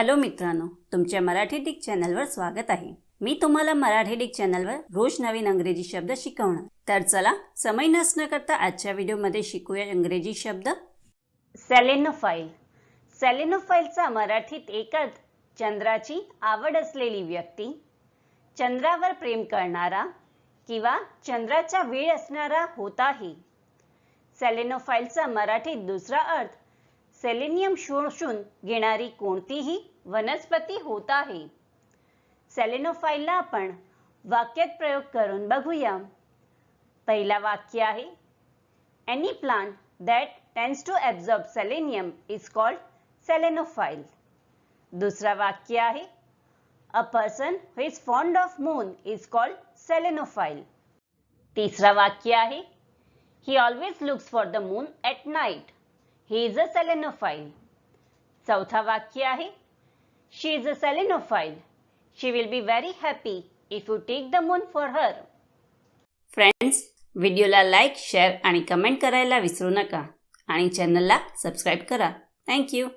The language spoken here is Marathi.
हॅलो मित्रांनो तुमच्या मराठी डिक चॅनलवर स्वागत आहे. मी तुम्हाला मराठी डिक चॅनलवर रोज नवीन अंग्रेजी शब्द शिकवणार. तर चला समय नसणं करता आजच्या व्हिडिओमध्ये शिकूया इंग्रजी शब्द. सॅलेनोफाईल सॅलेनोफाईलचा मराठीत एक अर्थ चंद्राची आवड असलेली व्यक्ती चंद्रावर प्रेम करणारा किंवा चंद्राचा वेळ असणारा होताही सॅलेनोफाईलचा मराठीत दुसरा अर्थ सेलेनियम शोषून घेणारी कोणतीही वनस्पती होत आहे. सेलेनोफाईलला आपण वाक्यात प्रयोग करून बघूया. पहिला वाक्य आहे any plant that tends to absorb selenium is called selenophile दुसरा वाक्य आहे a person who is fond of moon is called selenophile तिसरा वाक्य आहे he always looks for the moon at night he is a selenophile चौथा वाक्य आहे. She is a selenophile she will be very happy if you take the moon for her friends व्हिडिओला लाईक शेअर आणि कमेंट करायला विसरू नका. आणि चॅनलला सबस्क्राईब करा. थँक्यू